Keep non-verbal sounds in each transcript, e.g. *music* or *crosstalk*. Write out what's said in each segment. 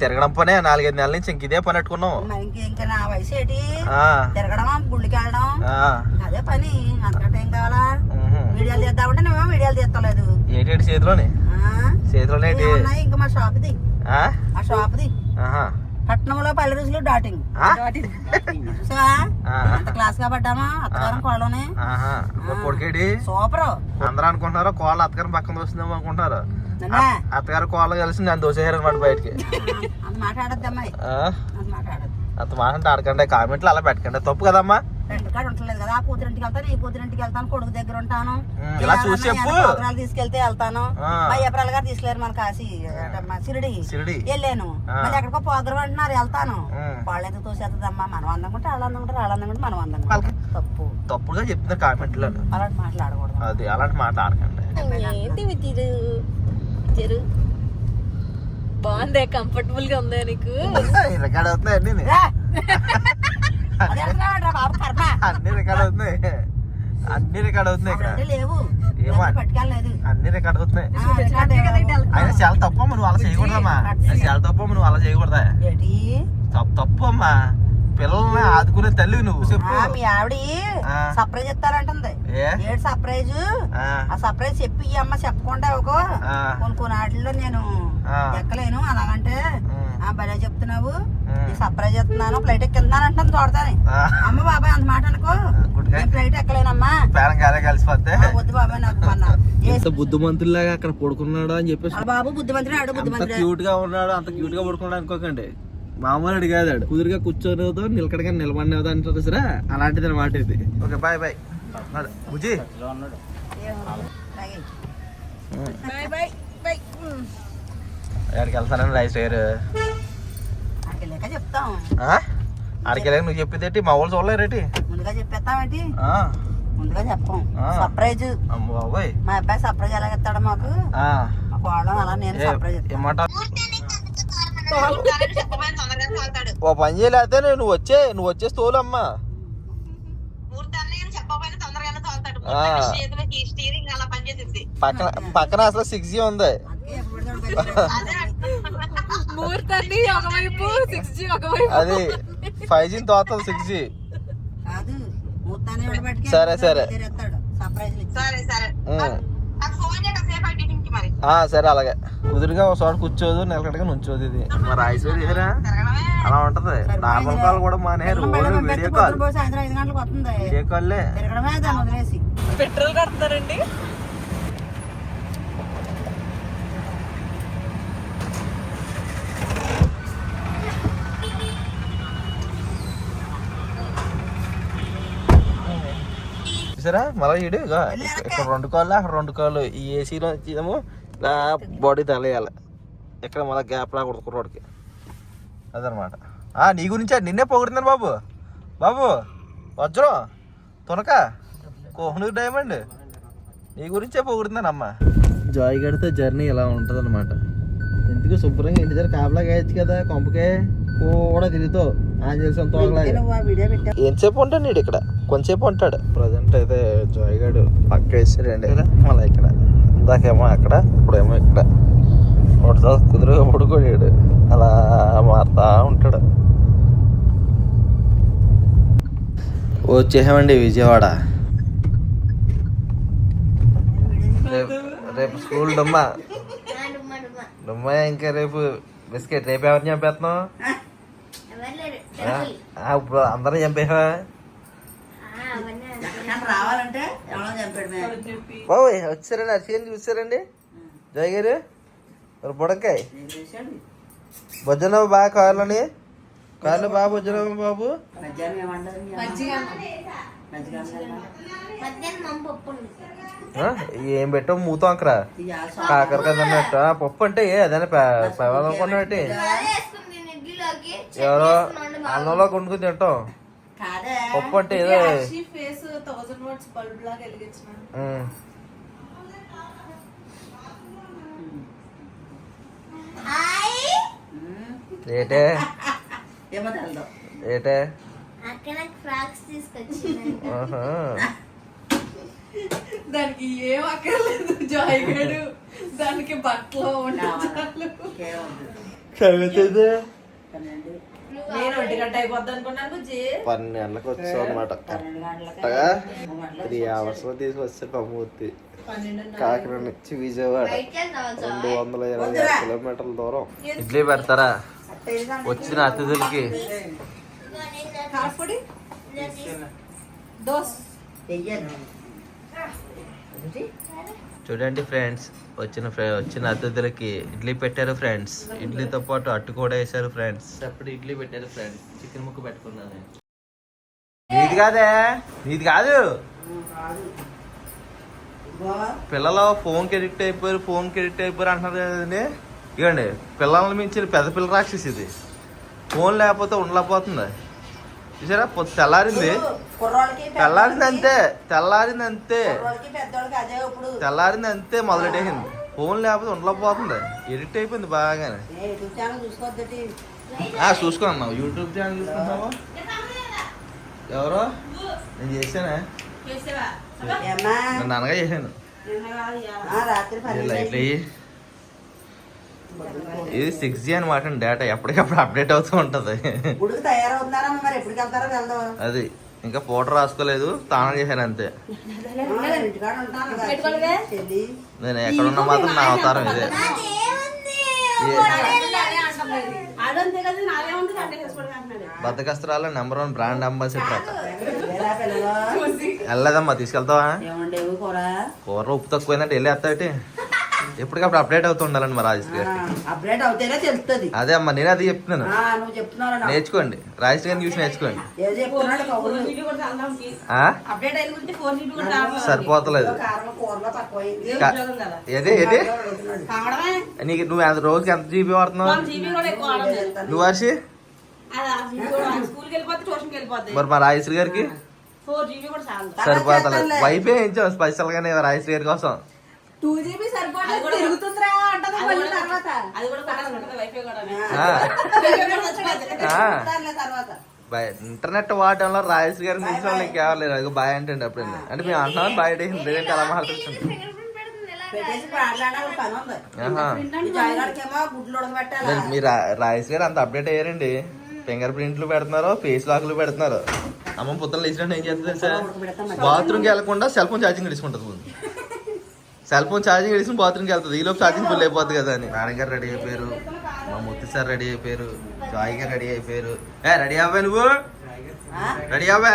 తిరగడం పనే నాలుగైదు నెలల నుంచి ఇంక ఇదే పని పెట్టుకున్నాం ఇంక ఇంకా నా వయసు ఏంటి? ఆ, తిరగడం గుళ్ళకి వెళ్ళడం ఆ, అదే పని. అంతకంటే ఏం కావాలా? ఉహు. వీడియోలు తీద్దామంటే నువ్వేమో వీడియోలు తీస్తలేదు. ఏటేటి చేతిలోని? ఆ? చేతిలోనే ఇంకా మా షాప్ది. ఆ? మా షాప్ది. ఆహా. పట్నంలో పల్లె రుచులు డాటింగ్? చూసావా? అంత క్లాస్గా పడ్డామా? అత్తగారం కొడుకేడి సూపర్. అందరూ అనుకుంటున్నారు కోళ్ళ అత్తగారు పక్కన వస్తుందేమో అనుకుంటున్నారు. అత్తగారు కోళ్ళ కలిసి నన్ను దోసేయారు అనమాట బయటికి అంత మాట అంటే ఆడకండి కామెంట్లు అలా పెట్టకండి. తప్పు కదమ్మా. కదా ఆ కూతురింటికి వెళ్తాను ఈ కూతురింటికి వెళ్తాను కొడుకు దగ్గర ఉంటాను. ఇలా చూసి చెప్పు. తీసుకెళ్తే వెళ్తాను. ఏప్రిల్ గారు తీసుకెళ్ళారు మన కాశీ షిరిడి షిరిడి వెళ్ళాను. మళ్ళీ ఎక్కడికో ప్రోగ్రాం అంటున్నారు వెళ్తాను. వాళ్ళు ఎందుకు తోసేస్తుందమ్మా మనం అందంకుంటే వాళ్ళు అందంకుంటారు వాళ్ళు అందంకుంటే మనం వాళ్ళకి- తప్పు. తప్పుగా చెప్తున్నారు కామెంట్లో అలాంటి మాట్లాడకూడదు అది అలాంటి మాట ఆడకండి. ఏంటి విద్యుడు చెరు బాగుందే కంఫర్టబుల్గా ఉందా నీకు. *laughs* రికార్డ్ అవుతున్నాయి అన్ని అన్ని రికార్డ్ అవుతున్నాయి అన్ని రికార్డ్ అవుతున్నాయి ఇక్కడ. ఏమో. అన్ని రికార్డ్ అవుతున్నాయి. అయినా చాలా తప్పు అమ్మ నువ్వు అలా చేయకూడదమ్మా. చాలా తప్పు అమ్మ నువ్వు అలా చేయకూడదా? తప్పు తప్పు అమ్మా. పిల్లల్ని ఆదుకునే తల్లి నువ్వు. మీ ఆవిడ. సర్ప్రైజ్ ఇస్తారంటుంది ఏ? ఏడు సర్ప్రైజ్? ఆ, సర్ప్రైజ్ చెప్పి ఈ అమ్మ చెప్పకుండా ఒక కొన్ని కొన్ని వాటిల్లో నేను. ఎక్కలేను అలాగంటే ఆ. భలే చెప్తున్నావు. సర్ప్రైజ్ ఇస్తున్నాను ఫ్లైట్ ఎక్కిందాను అంటాను చూడతాను అమ్మ బాబాయ్ అంత మాట అనుకో. ఫ్లైట్ ఎక్కలేనమ్మా. కలిసిపోతే. వద్దు బాబాయ్ నాకు ఎంత బుద్ధిమంతుల్లాగా అక్కడ పడుకున్నాడు అని చెప్పేసి బాబు బుద్ధిమంతుడు ఆడు బుద్ధిమంతుడు. క్యూట్గా ఉన్నాడు అంత క్యూట్గా పడుకున్నాడు అనుకోకండి. మామూలు అడిగాడు ఆడు. కుదురుగా కూర్చొనివదో నిలకడగా నిలబడినదో అంటారు సరే? అలాంటిది అనమాట ఇది. Okay bye bye. బాయ్ ఎక్కడికి వెళ్తానని రైస్ వేరు. వెళ్ళాక నువ్వు చెప్పిందేంటి మా వాళ్ళు చూడలేరేటి ముందుగా చెప్పేస్తామేంటి ఆ, ముందుగా చెప్పం. సర్ప్రైజ్ అమ్మ బాబోయ్. మా అబ్బాయి సర్ప్రైజ్ ఎలా ఇస్తాడు మాకు? ఆ, మా కోడలు అలా నేను సర్ప్రైజ్ ఏమాట ఓ పని చేయలేకపోతే నువ్వు వచ్చే నువ్వు వచ్చే తోలమ్మా ఆ. పక్కన పక్కన అసలు సిక్స్ జీ ఉంది. అది ఫైవ్ జీ తోస్తుంది సిక్స్ జీ సరే, సరే. సరే అలాగే. కుదురుగా ఒక చోట కూర్చోదు నిలకడగా నుంచోదు ఇది. మరి ఐశ్వర్య? అలా ఉంటది. నార్మల్ కాల్ కూడా మానేరు. Video call. వీడియో కాల్లే. పెట్రోల్ కడతారండి చూసారా? మళ్ళీ ఇడు ఇక్కడ రెండు కాళ్ళు? అక్కడ రెండు కాళ్ళు ఈ ఏసీలో ఏమో బాడీ తెలియాలి ఇక్కడ మళ్ళీ గ్యాప్ రాకూడదు కుర్రోడికి అదనమాట. ఆ నీ గురించే నిన్నే పొగుడుతున్నాను బాబు. బాబు వజ్రం తునక కోహ్నూర్ డైమండ్ నీ గురించే పొగుడుతున్నాను అమ్మ. జాయ్ గడితే జర్నీ ఇలా ఉంటుంది అనమాట ఎందుకు శుభ్రంగా ఇంటి దగ్గర కాపలా కాయచ్చు కదా కొంపకే కూడా తిరుగుతావు ఆంజనేయ తోగలాగా నువ్వు ఆ వీడియో పెట్టా ఎంతసేపు ఉంటాడు నీడు ఇక్కడ? కొంచెంసేపు ఉంటాడు. ప్రజెంట్ అయితే జాయ్ గడు పక్క వేసాడండి మళ్ళీ ఇక్కడ. ఇందాకేమో అక్కడ ఇప్పుడేమో ఇక్కడ. ఒకటి తర్వాత కుదురుగా పడుకోడాడు అలా మారుతా ఉంటాడు. వచ్చేసామండి విజయవాడ. రేపు రేపు స్కూల్ డుమ్మా. డుమ్మా ఇంకా రేపు బిస్కెట్ రేపు ఎవరిని చంపేస్తున్నావు? ఇప్పుడు అందరూ ఎక్కడికైనా రావాలంటే బాబోయ్ వచ్చారండి అర్చకని చూసారండి? జయ గారు మరి బుడంకాయ. బొజ్జనమ్మ బాగా కావాలని కాళ్ళు బాగా బొజ్జనమ్మ బాబు? ఏం పెట్టావు? మూతో అంకరా కాకరకాయ అన్నట్టు. ఆ, పప్పు అంటే ఏ అదే పెవాలనుకున్నట్టు ఎవరో అన్నంలో కొనుక్కుని తింటాం. పప్పు అంటే ఏదో ఫేస్ థౌసండ్ వాట్స్ బల్బ్ లాగా వెలిగించిన. ఏటే? ఏమో ఏటే? అక్కడ ఫ్రాక్స్ తీసుకొచ్చింది ఆహా. దానికి ఏం అక్కర్లేదు జాయ్ గడు దానికి బట్టలు ఉండాలి. నేను ఒంటి గంట అయిపోద్ది అనుకున్నాను బుజ్జి పన్నెండు గంటలకు వచ్చాం అనమాట కరెక్ట్గా త్రీ అవర్స్లో తీసుకొస్తే పమ్మూర్తి. కాకినాడ నుంచి విజయవాడ. రెండు వందల ఇరవై ఆరు కిలోమీటర్ల దూరం. ఇడ్లీ పెడతారా? వచ్చిన అతిథులకి. దోస్ చూడండి ఫ్రెండ్స్ వచ్చిన వచ్చిన అతిథులకి ఇడ్లీ పెట్టారు ఫ్రెండ్స్. ఇడ్లీతో పాటు అట్టు కూడా వేశారు ఫ్రెండ్స్. అప్పుడు ఇడ్లీ పెట్టారు ఫ్రెండ్స్. చికెన్ ముక్క పెట్టుకున్నాను నీది కాదే? నీది కాదు? పిల్లలు ఫోన్కి ఎడిక్ట్ అయిపోయారు ఫోన్కి ఎడిక్ట్ అయిపోయారు అంటున్నారు కదండి. ఇవ్వండి పిల్లల్ని మించిన పెద్ద పిల్ల రాక్షసి ఇది ఫోన్ లేకపోతే ఉండలేకపోతుంది. చూసారా? పొద్దు తెల్లారింది. తెల్లారింది అంతే తెల్లారింది అంతే తెల్లారింది అంతే మొదలెట్టేసింది. ఫోన్ లేకపోతే ఉండలేకపోతుంది ఎడిక్ట్ అయిపోయింది బాగానే. చూసుకున్నావు యూట్యూబ్ ఛానల్ చూసుకుంటావా? ఎవరో? నేను చేశానే? ఏమ్మా? నన్ను అనగా చేశాను లైట్లు అయ్యి. ఇది సిక్స్ జీ అనమాట డేటా ఎప్పటికప్పుడు అప్డేట్ అవుతూ ఉంటది. అది ఇంకా ఫోటో రాసుకోలేదు తానం చేశాను అంతే. నేను ఎక్కడున్నా మాత్రం నా అవతారం ఇదే. బద్దకస్త్రాల నెంబర్ వన్ బ్రాండ్ అంబాసిడర్ వెళ్ళలేదమ్మా తీసుకెళ్తావా? కూర? ఉప్పు తక్కువైందంటే వెళ్ళి ఎప్పటికప్పుడు అప్డేట్ అవుతూ ఉండాలండి మా రాజేష్ గారు. అప్డేట్ అవుతేనే తెలుస్తుంది అదే అమ్మా నేను అది చెప్తున్నాను. నువ్వు చెప్తున్నావు. నేర్చుకోండి. రాజేష్ గారిని చూసి నేర్చుకోండి. సరిపోతలేదు. ఏదో. ఏది? నీకు నువ్వు ఎంత రోజుకి ఎంత జీబీ వాడుతున్నావు? నువ్వు హర్షి? స్కూల్కి వెళ్ళిపోతే ట్యూషన్కి వెళ్ళిపోద్ది. మరి మా రాజేష్ గారికి? సరిపోతలేదు. వైఫే ఇచ్చాం స్పెషల్ గానే రాజేష్ గారి కోసం. టూ జీబీ సరిపోతుంది తిరుగుతుందిరా అంటది మళ్ళీ తర్వాత. అది కూడా కొట్టేసుకుంటుంది వైఫై కూడా తర్వాత. ఇంటర్నెట్ వాడడంలో రాజేష్ గారి నుంచి వాళ్ళు ఇంకెవరు లేరు అది బాయ్ అంటే అప్పుడు అంటే మేము అంటున్నాం బాయ్ లేదంటే అలా మాట్లాడుతుంది మరి. రాజేష్ గారు అంత అప్డేట్ అయ్యారండి. ఫింగర్ ప్రింట్లు పెడుతున్నారు ఫేస్ లాక్లు పెడుతున్నారు. అమ్మ పుత్తలు లేచినట్టు ఏం చేస్తుంది తెలుసా? బాత్రూమ్కి వెళ్ళకుండా సెల్ ఫోన్ ఛార్జింగ్ తీసుకుంటుంది. ముందు *laughs* సెల్ ఫోన్ ఛార్జింగ్ తీసుకుని బాత్రూమ్కి వెళ్తుంది. ఈలోపు ఛార్జింగ్ ఫుల్ అయిపోద్ది కదా అని. నాన్నగారు రెడీ అయిపోయారు. మా ముత్తి సార్ రెడీ అయిపోయారు. జాయ్ గారు రెడీ అయిపోయారు. ఏ రెడీ అవ్వా నువ్వు? రెడీ అవ్వా?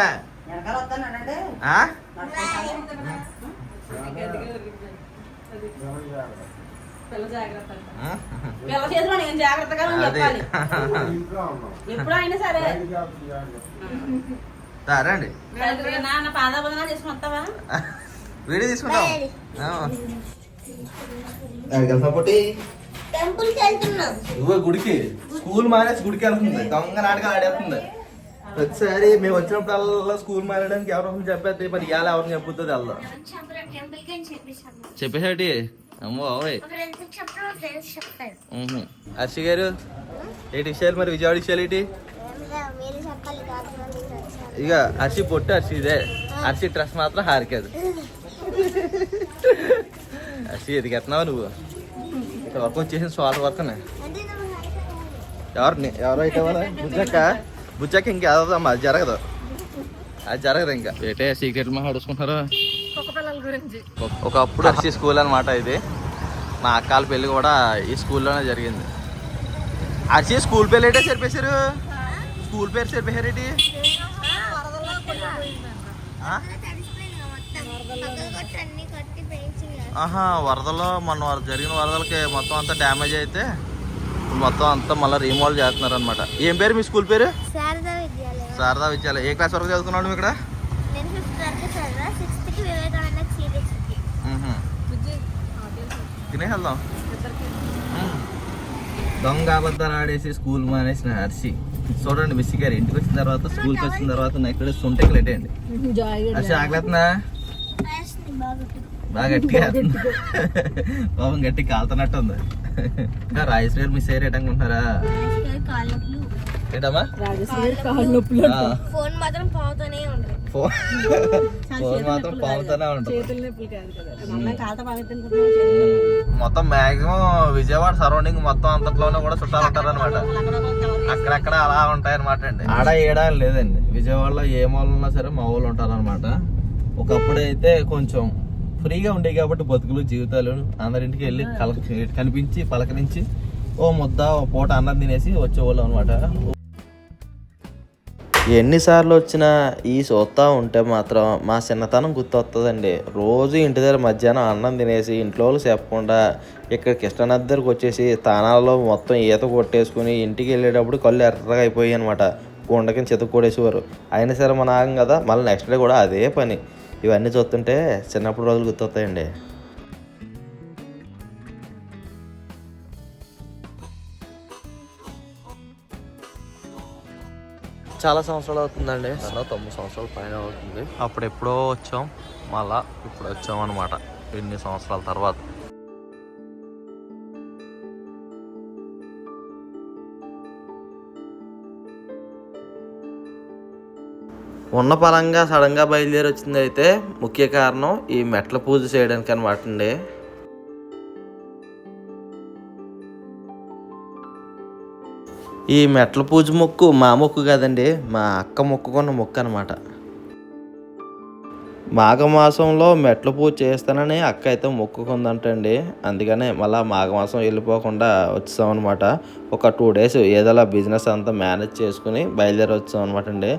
సరే. రా, వీడియో తీసుకుంటాం. నువ్వు గుడికి. స్కూల్ మానేసి గుడికి వెళ్తుంది. దొంగ నాటకాలు ఆడేస్తుంది. ప్రతిసారి మేము వచ్చినప్పుడల్లా స్కూల్ మారడానికి ఎవరో చెప్పేది మరి ఇవాళ ఎవరిని చెప్పుతుంది వెళ్దాం. చెప్పేసాటి? అమ్మో హర్షి గారు ఏంటి విషయాలు? మరి విజయవాడ విషయాలు ఏంటి? ఇక హర్షి పొట్టు హర్షి ఇదే. హర్షి డ్రెస్ మాత్రం హారికదు. *laughs* హర్షి ఎదిగెత్తున్నావు నువ్వు? ఇక్కడ వర్క్ వచ్చేసిన సోల్ వర్క్నే ఎవరిని ఎవరు అయితే బుజ్జక్క? బుజ్జక్క ఇంకేదమ్మా అది జరగదు. అది జరగదు ఇంకా. ఏటే సీక్రెట్ పిల్లల గురించి. ఒకప్పుడు హర్షి స్కూల్ అనమాట ఇది. మా అక్కల పెళ్ళి కూడా ఈ స్కూల్లోనే జరిగింది. హర్షి స్కూల్ పేరు ఏంటో సరిపేశారు స్కూల్ పేరు సరిపేశారేటి ఆహా వరదలో వర- జరిగిన వరదలకి మొత్తం అంతా డ్యామేజ్ అయితే మొత్తం అంతా మళ్ళీ రీమోడల్ చేస్తున్నారు అనమాట ఏం పేరు మీ స్కూల్ పేరు? శారదా విద్యాలయం. శారదా విద్యాలయం. ఏ క్లాస్ వరకు చదువుకున్నాడు ఇక్కడ? నేను ఫిఫ్త్ వరకు చదివా. సిక్స్త్కి వివేకానంద సిబిఎస్కి మ్మ్హ. తినే వెళ్దాం. మ్మ్. దొంగ అబద్ధాలు ఆడేసి స్కూల్ మానేసిన హర్షి. చూడండి మిస్సి గారు ఇంటికి వచ్చిన తర్వాత స్కూల్కి వచ్చిన తర్వాత నా ఇక్కడ సొంటకి లెట్టండి హర్షి ఆకలేస్తున్నా బాగా గట్టిగా? *laughs* పాపం గట్టి కాలుతున్నట్టు ఉంది ఇంకా రాజేష్ గారు మిస్ అయ్యారు అనుకుంటున్నారా ఏంటమ్మా ఫోన్ మాత్రం పోతూనే ఉంటుంది. ఫోన్ మాత్రం పాముతూనే ఉంటుంది. మొత్తం మాక్సిమం విజయవాడ సరౌండింగ్ మొత్తం అంతట్లోనే కూడా చుట్టాలు ఉంటారు. అనమాట అక్కడక్కడ అలా ఉంటాయి అనమాట అండి. ఆడ ఏడా లేదండి. విజయవాడలో ఏ మూల ఉన్నా సరే మా ఊళ్ళు ఉంటారు అనమాట ఒకప్పుడైతే కొంచెం ఫ్రీగా ఉండేవి కాబట్టి బతుకులు జీవితాలు అందరింటికి వెళ్ళి కల కనిపించి పలకరించి ఓ ముద్ద ఓ పూట అన్నం తినేసి వచ్చేవాళ్ళు అనమాట ఎన్నిసార్లు వచ్చినా ఈ చూస్తా ఉంటే మాత్రం మా చిన్నతనం గుర్తొస్తుందండి రోజు ఇంటి దగ్గర మధ్యాహ్నం అన్నం తినేసి ఇంట్లో వాళ్ళు చెప్పకుండా ఇక్కడ కృష్ణనది దగ్గరకు వచ్చేసి స్థానాల్లో మొత్తం ఈత కొట్టేసుకుని ఇంటికి వెళ్ళేటప్పుడు కళ్ళు ఎర్రగా అయిపోయాయి అనమాట గుండకి చెతుకు కొడేసేవారు అయినా సరే మన ఆగం కదా మళ్ళీ నెక్స్ట్ డే కూడా అదే పని. ఇవన్నీ చూస్తుంటే చిన్నప్పుడు రోజులు గుర్తొస్తాయండి. చాలా సంవత్సరాలు అవుతుందండి. దాదాపు తొమ్మిది సంవత్సరాల పైన అవుతుంది. అప్పుడు ఎప్పుడో వచ్చాం మళ్ళా ఇప్పుడు వచ్చాం అనమాట ఎన్ని సంవత్సరాల తర్వాత. ఉన్న పరంగా సడన్గా బయలుదేరి వచ్చింది అయితే ముఖ్య కారణం ఈ మెట్ల పూజ చేయడానికి అనమాట అండి. ఈ మెట్ల పూజ మొక్కు మా మొక్కు కదండి మా అక్క మొక్కుకున్న మొక్కు అనమాట మాఘమాసంలో మెట్ల పూజ చేస్తానని అక్క అయితే మొక్కుకుందంటండి. అందుకనే మళ్ళీ మాఘమాసం వెళ్ళిపోకుండా వచ్చాం అనమాట ఒక టూ డేస్ ఏదోలా బిజినెస్ అంతా మేనేజ్ చేసుకుని బయలుదేరి వచ్చాం అనమాట అండి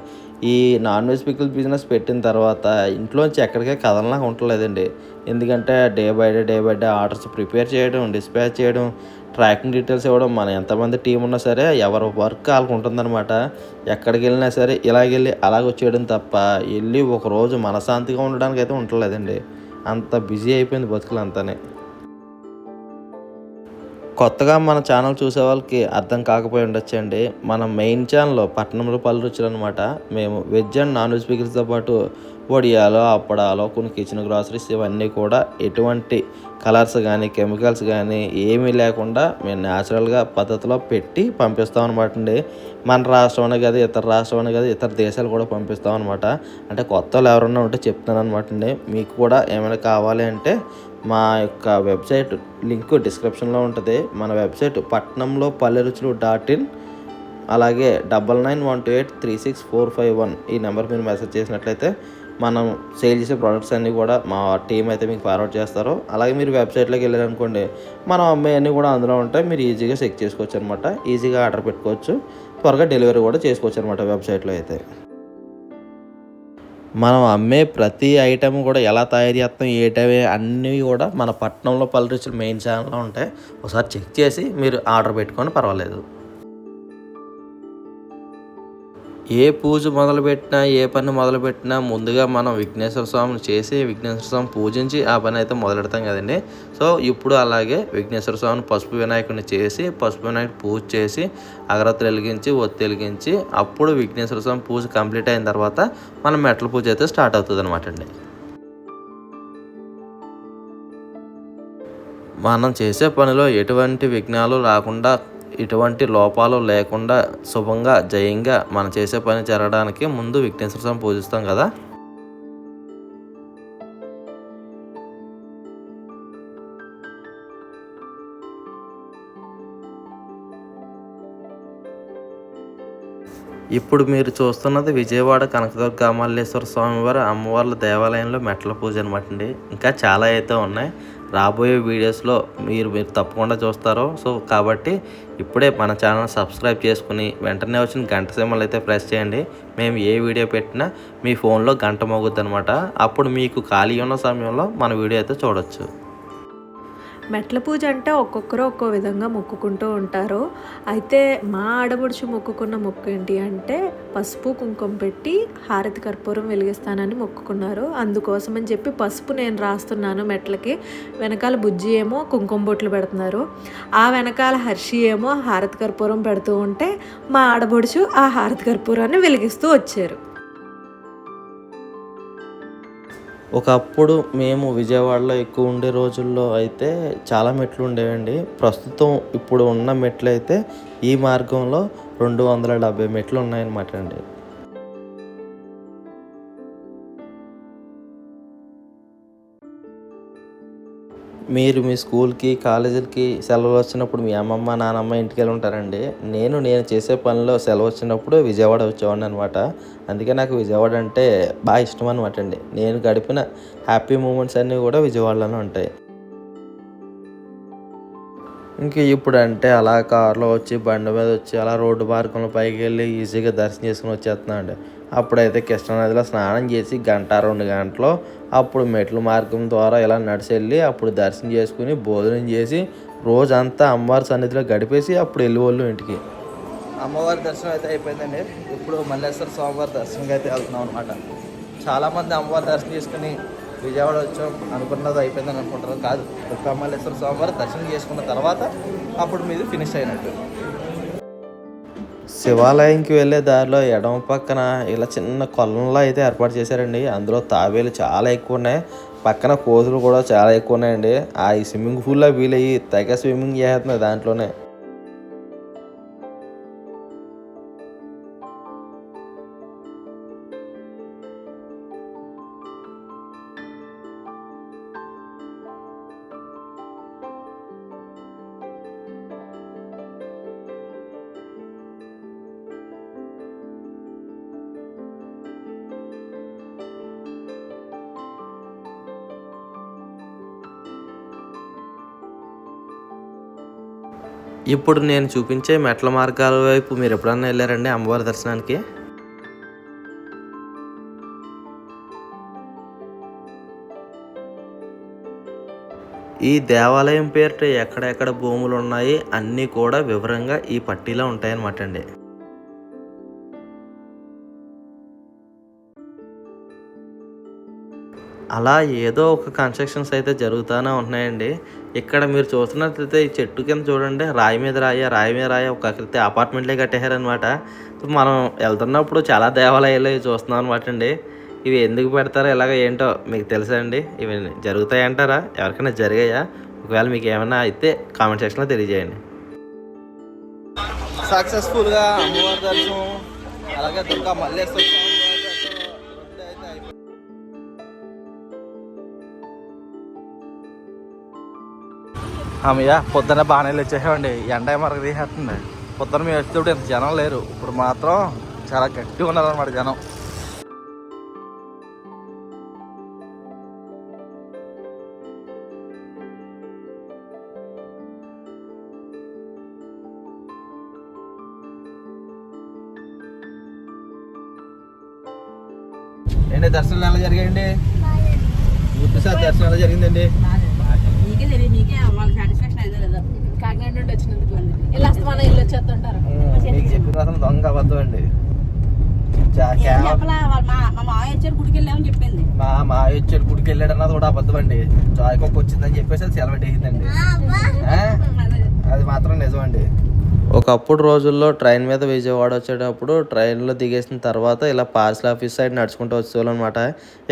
ఈ నాన్ వెజ్ పికిల్ బిజినెస్ పెట్టిన తర్వాత ఇంట్లోంచి ఎక్కడికే కదలనాక ఉండలేదండి ఎందుకంటే day by day day by day orders prepare చేయడం డిస్పాచ్ చేయడం ట్రాకింగ్ డీటెయిల్స్ ఇవ్వడం మన ఎంతమంది టీం ఉన్నా సరే ఎవరి వర్క్ వాళ్ళకు ఉంటుందన్నమాట. ఎక్కడికి వెళ్ళినా సరే ఇలాగెళ్ళి అలాగ వచ్చేయడం తప్ప వెళ్ళి ఒకరోజు మనశాంతిగా ఉండడానికి అయితే ఉండలేదండి. అంత బిజీ అయిపోయింది బతుకులు అంతానే కొత్తగా మన ఛానల్ చూసే వాళ్ళకి అర్థం కాకపోయి ఉండొచ్చండి మన మెయిన్ ఛానల్ పట్టణంలో పల్లె రుచులు అనమాట మేము వెజ్ అండ్ నాన్ వెజ్ పికిల్స్తో పాటు వడియాలు అప్పడాలు కొన్ని కిచెన్ గ్రాసరీస్ ఇవన్నీ కూడా ఎటువంటి కలర్స్ కానీ కెమికల్స్ కానీ ఏమీ లేకుండా మేము న్యాచురల్గా పద్ధతిలో పెట్టి పంపిస్తాం అనమాట అండి. మన రాష్ట్రంలో కదా ఇతర రాష్ట్రంలో కదా ఇతర దేశాలు కూడా పంపిస్తాం అనమాట అంటే కొత్త వాళ్ళు ఎవరన్నా ఉంటే చెప్తాను అనమాట అండి. మీకు కూడా ఏమైనా కావాలి అంటే మా యొక్క వెబ్సైట్ లింక్ డిస్క్రిప్షన్లో ఉంటుంది. మన వెబ్సైట్ పట్నంలో పల్లెరుచులు డాట్ ఇన్ అలాగే double nine one two eight three six four five one ఈ నెంబర్ మీరు మెసేజ్ చేసినట్లయితే మనం సేల్ చేసే ప్రోడక్ట్స్ అన్నీ కూడా మా టీం అయితే మీకు ఫార్వర్డ్ చేస్తారు. అలాగే మీరు వెబ్సైట్లోకి వెళ్ళారనుకోండి మనం అమ్మాయి అన్నీ కూడా అందులో ఉంటాయి. మీరు ఈజీగా చెక్ చేసుకోవచ్చు అనమాట ఈజీగా ఆర్డర్ పెట్టుకోవచ్చు. త్వరగా డెలివరీ కూడా చేసుకోవచ్చు అనమాట వెబ్సైట్లో అయితే. మనం అమ్మే ప్రతి ఐటెం కూడా ఎలా తయారు చేస్తాం ఏటవి అన్నీ కూడా మన పట్టణంలో పలు రుచులు మెయిన్ ఛానల్లో ఉంటాయి. ఒకసారి చెక్ చేసి మీరు ఆర్డర్ పెట్టుకొని పర్వాలేదు. ఏ పూజ మొదలుపెట్టినా ఏ పని మొదలుపెట్టినా ముందుగా మనం విఘ్నేశ్వర స్వామిని చేసి విఘ్నేశ్వర స్వామి పూజించి ఆ పని అయితే మొదలెడతాం కదండి. సో ఇప్పుడు అలాగే విఘ్నేశ్వర స్వామిని పసుపు వినాయకుడిని చేసి పసుపు వినాయకుడు పూజ చేసి అగరత్తులు వెలిగించి ఒత్తి వెలిగించి అప్పుడు విఘ్నేశ్వర స్వామి పూజ కంప్లీట్ అయిన తర్వాత మనం మెట్ల పూజ అయితే స్టార్ట్ అవుతుంది అనమాట అండి. మనం చేసే పనిలో ఎటువంటి విఘ్నాలు రాకుండా ఇటువంటి లోపాలు లేకుండా శుభంగా జయంగా మనం చేసే పని జరగడానికి ముందు విఘ్నేశ్వర స్వామి పూజిస్తాం కదా. ఇప్పుడు మీరు చూస్తున్నది విజయవాడ కనకదుర్గ అమల్లేశ్వర స్వామివారి అమ్మవార్ల దేవాలయంలో మెట్ల పూజ అనమాట అండి. ఇంకా చాలా అయితే ఉన్నాయి. రాబోయే వీడియోస్లో మీరు మీరు తప్పకుండా చూస్తారు. సో కాబట్టి ఇప్పుడే మన ఛానల్ సబ్స్క్రైబ్ చేసుకుని వెంటనే వచ్చిన గంట సింబల్ అయితే ప్రెస్ చేయండి. మేము ఏ వీడియో పెట్టినా మీ ఫోన్లో గంట మోగుద్ది అనమాట అప్పుడు మీకు ఖాళీ ఉన్న సమయంలో మన వీడియో అయితే చూడొచ్చు. మెట్ల పూజ అంటే ఒక్కొక్కరు ఒక్కో విధంగా మొక్కుకుంటూ ఉంటారు. అయితే మా ఆడబడుచు మొక్కుకున్న మొక్కు ఏంటి అంటే పసుపు కుంకుమ పెట్టి హారతి కర్పూరం వెలిగిస్తానని మొక్కుకున్నారు. అందుకోసం అని చెప్పి పసుపు నేను రాస్తున్నాను మెట్లకి. వెనకాల బుజ్జి ఏమో కుంకుమ బొట్లు పెడుతున్నారు. ఆ వెనకాల హర్షి ఏమో హారతి కర్పూరం పెడుతూ ఉంటే మా ఆడబడుచు ఆ హారతి కర్పూరాన్ని వెలిగిస్తూ వచ్చారు. ఒకప్పుడు మేము విజయవాడలో ఎక్కువ ఉండే రోజుల్లో అయితే చాలా మెట్లు ఉండేవండి. ప్రస్తుతం ఇప్పుడు ఉన్న మెట్లు అయితే ఈ మార్గంలో రెండు వందల డెబ్భై మెట్లు ఉన్నాయన్నమాట అండి. మీరు మీ స్కూల్కి కాలేజీలకి సెలవులు వచ్చినప్పుడు మీ అమ్మమ్మ నానమ్మ ఇంటికి వెళ్ళి ఉంటారండి. నేను నేను చేసే పనిలో సెలవు వచ్చినప్పుడు విజయవాడ వచ్చేవాడిని అనమాట అందుకే నాకు విజయవాడ అంటే బాగా ఇష్టం అనమాట అండి. నేను గడిపిన హ్యాపీ మూమెంట్స్ అన్నీ కూడా విజయవాడలోనే ఉంటాయి. ఇంక ఇప్పుడు అంటే అలా కారులో వచ్చి బండి మీద వచ్చి అలా రోడ్డు మార్గంలో పైకి వెళ్ళి ఈజీగా దర్శనం చేసుకుని వచ్చేస్తున్నాం అండి అప్పుడైతే కృష్ణానదిలో స్నానం చేసి గంట రెండు గంటలు అప్పుడు మెట్ల మార్గం ద్వారా ఇలా నడిచి వెళ్ళి అప్పుడు దర్శనం చేసుకుని భోజనం చేసి రోజంతా అమ్మవారి సన్నిధిలో గడిపేసి అప్పుడు వెళ్ళేవాళ్ళు ఇంటికి. అమ్మవారి దర్శనం అయితే అయిపోయిందండి. ఇప్పుడు మల్లేశ్వర స్వామివారి దర్శనంకి అయితే వెళ్తున్నాం అనమాట చాలామంది అమ్మవారి దర్శనం చేసుకుని విజయవాడ వచ్చాం అనుకున్నది అయిపోయిందని అనుకుంటారు. కాదు దుర్గా మల్లేశ్వర స్వామివారి దర్శనం చేసుకున్న తర్వాత అప్పుడు మీది ఫినిష్ అయినట్టు. శివాలయంకి వెళ్ళే దారిలో ఎడమ పక్కన ఇలా చిన్న కొలంలో అయితే ఏర్పాటు చేశారండి. అందులో తాబేలు చాలా ఎక్కువ ఉన్నాయి. పక్కన కోతులు కూడా చాలా ఎక్కువ ఉన్నాయండి. ఆ ఈ స్విమ్మింగ్ పూల్లో వీలయ్యి తెగ స్విమ్మింగ్ చేస్తున్నాయి దాంట్లోనే. ఇప్పుడు నేను చూపించే మెట్ల మార్గాల వైపు మీరు ఎప్పుడన్నా వెళ్ళారండి అమ్మవారి దర్శనానికి? ఈ దేవాలయం పేరిట ఎక్కడెక్కడ భూములు ఉన్నాయి అన్నీ కూడా వివరంగా ఈ పట్టీలో ఉంటాయన్నమాట అండి అలా ఏదో ఒక కన్స్ట్రక్షన్స్ అయితే జరుగుతూనే ఉన్నాయండి ఇక్కడ మీరు చూస్తున్నట్లయితే ఈ చెట్టు కింద చూడండి రాయి మీద రాయ రాయి మీద రాయ ఒక అక్కడితే అపార్ట్మెంట్లే కట్టేశారనమాట మనం వెళ్తున్నప్పుడు చాలా దేవాలయాలు చూస్తున్నాం అనమాట అండి. ఇవి ఎందుకు పెడతారో ఇలాగ ఏంటో మీకు తెలుసా అండి? ఇవి జరుగుతాయంటారా? ఎవరికైనా జరిగాయా? ఒకవేళ మీకు ఏమైనా అయితే కామెంట్ సెక్షన్లో తెలియజేయండి. సక్సెస్ఫుల్గా అమ్మవారి దర్శనం అలాగే దుర్గా మల్లేశ్వర అమ్మయ్య పొద్దున్న బాగానే వచ్చేసామండి ఎండ మరక తీసేస్తుంది. పొద్దున మేము వచ్చేటప్పుడు ఇంత జనం లేరు. ఇప్పుడు మాత్రం చాలా గట్టిగా ఉన్నారన్నమాట జనం. ఏంటి దర్శనం ఎలా జరిగాయండి? గుర్తుసారి దర్శనం ఎలా జరిగిందండి? నీకే తెలియదు వాళ్ళ సాటిస్ఫాక్షన్ అయితే లేదా? కాకినాడ నుండి వచ్చినందుకు ఇలా మన ఇల్లు వచ్చేస్తుంటారు. మీకు చెప్పిన అసలు దొంగ అబద్ధం అండి. చెప్పలా? మా మా మావయ్య వచ్చారు గుడికి వెళ్ళామని చెప్పింది. మా మా వచ్చాడు గుడికి వెళ్ళాడు అన్నది కూడా అబద్ధం అండి. జాయికొక్క వచ్చిందని చెప్పేసి అది సెలవు వేసిందండి అది మాత్రం నిజం అండి ఒకప్పుడు రోజుల్లో ట్రైన్ మీద విజయవాడ వచ్చేటప్పుడు ట్రైన్లో దిగేసిన తర్వాత ఇలా పార్సల్ ఆఫీస్ సైడ్ నడుచుకుంటూ వచ్చేవాళ్ళు అనమాట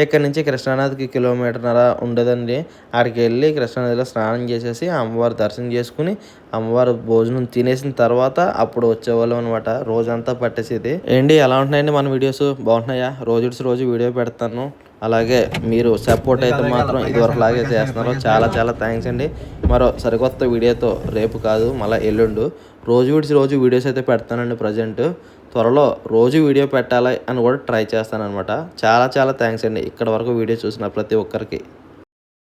ఇక్కడ నుంచి కృష్ణానదికి కిలోమీటర్నర ఉండదండి. అక్కడికి వెళ్ళి కృష్ణానదిలో స్నానం చేసేసి అమ్మవారి దర్శనం చేసుకుని అమ్మవారి భోజనం తినేసిన తర్వాత అప్పుడు వచ్చేవాళ్ళం అనమాట రోజంతా పట్టేసేది. ఏంటి ఎలా ఉంటున్నాయండి మన వీడియోస్? బాగుంటున్నాయా? రోజు రోజు వీడియో పెడతాను. అలాగే మీరు సపోర్ట్ అయితే మాత్రం ఇదివరకు లాగే చేస్తున్నారు చాలా చాలా థ్యాంక్స్ అండి. మరో సరికొత్త వీడియోతో రేపు కాదు మళ్ళీ ఎల్లుండు. రోజు విడిచి రోజు వీడియోస్ అయితే పెడతానండి ప్రజెంట్. త్వరలో రోజు వీడియో పెట్టాలి అని కూడా ట్రై చేస్తాను అనమాట చాలా చాలా థ్యాంక్స్ అండి. ఇక్కడ వరకు వీడియో చూసిన ప్రతి ఒక్కరికి.